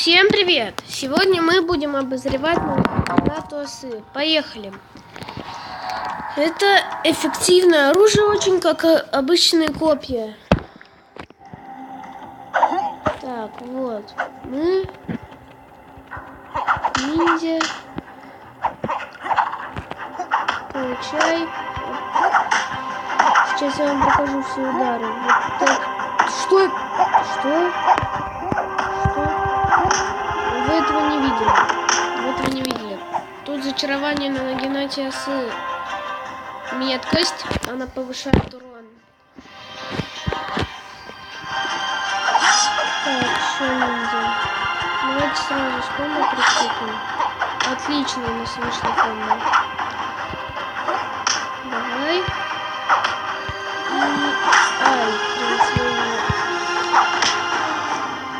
Всем привет! Сегодня мы будем обозревать гранату осы. Поехали! Это эффективное оружие, очень как обычные копья. Так, вот. Мы... Ниндзя. Получай. Сейчас я вам покажу все удары. Вот так. Что? Что? Вы этого не видели. Вы этого не видели. Тут зачарование на нагинате осы. Меткость. Она повышает урон. Так, что ниндзя? Давайте сразу с комбо прицепим. Отлично у нас вышло комбо. Давай. И... Ай, своим,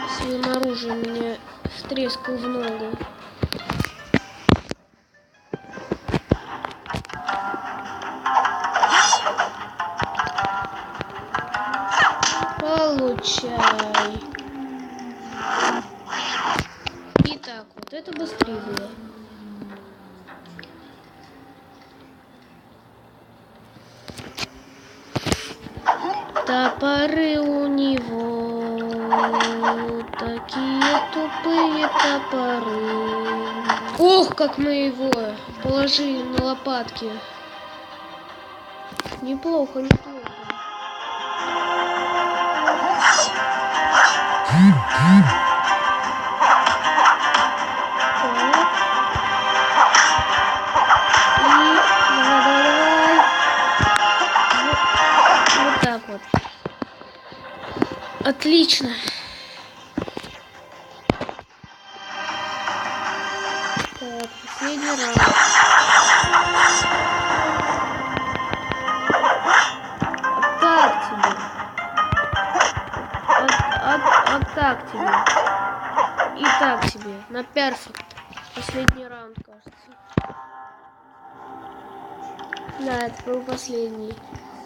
своим оружием меня втрескал в ногу. Получай. Итак, вот это быстрее было. Топоры у него такие тупые топоры. Ох, как мы его положили на лопатки. Неплохо, неплохо. Отлично. Так тебе. На перфект. Последний раунд, кажется. Да, это был последний.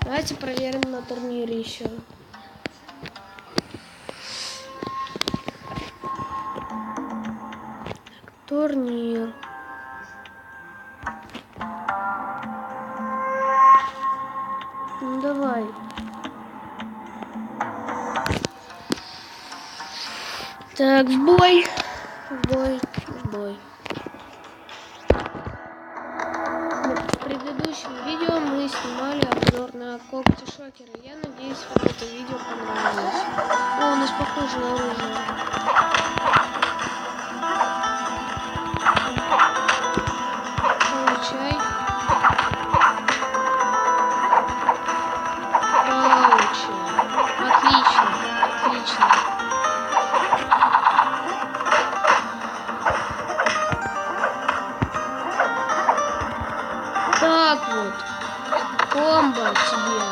Давайте проверим на турнире еще. турнир. Ну давай. Так, в бой. Бой. Бой. В предыдущем видео мы снимали обзор на когти шокера. Я надеюсь, вам это видео понравилось. О, у нас похожее оружие. Комбо тебе.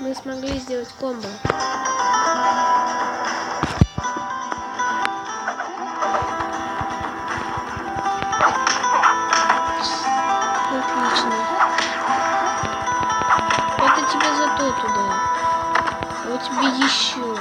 Мы смогли сделать комбо. Отлично. Это тебе за то туда. Вот тебе еще.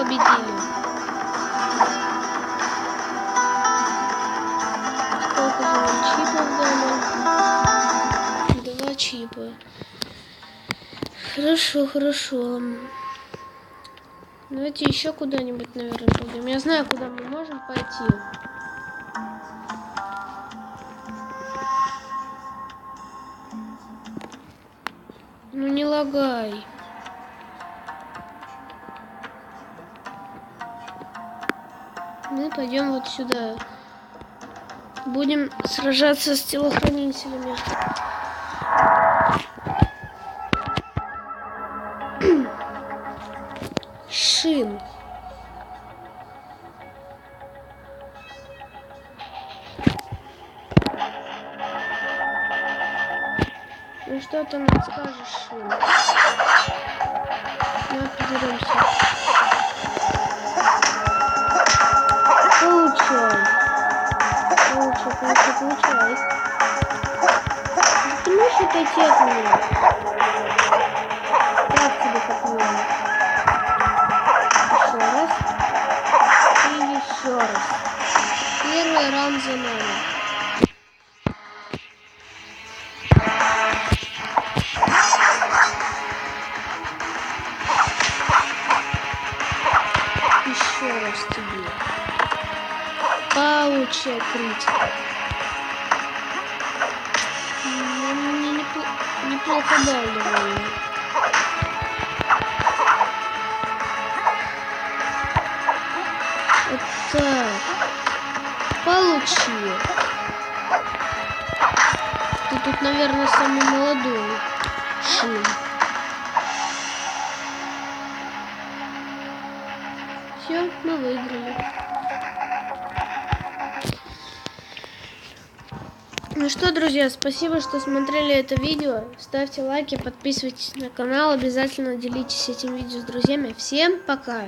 Победили. Сколько же чипов дали? Два чипа. Хорошо, хорошо. Давайте еще куда-нибудь, наверное, пойдем. Я знаю, куда мы можем пойти. Ну не лагай. Мы пойдем вот сюда. Будем сражаться с телохранителями. Шин. Ну что ты нам скажешь, Шин? Давай подеремся. уже началось. Ты можешь отойти от меня? Я от тебя копнула. Еще раз. И еще раз. Первый раунд за нами. еще раз тебе. Получай критику. Неплохо дал довольно. Вот так. Получи. Ты тут, наверное, самый молодой. Шин. Все, мы выиграли. Ну что, друзья, спасибо, что смотрели это видео. Ставьте лайки, подписывайтесь на канал, обязательно делитесь этим видео с друзьями. Всем пока!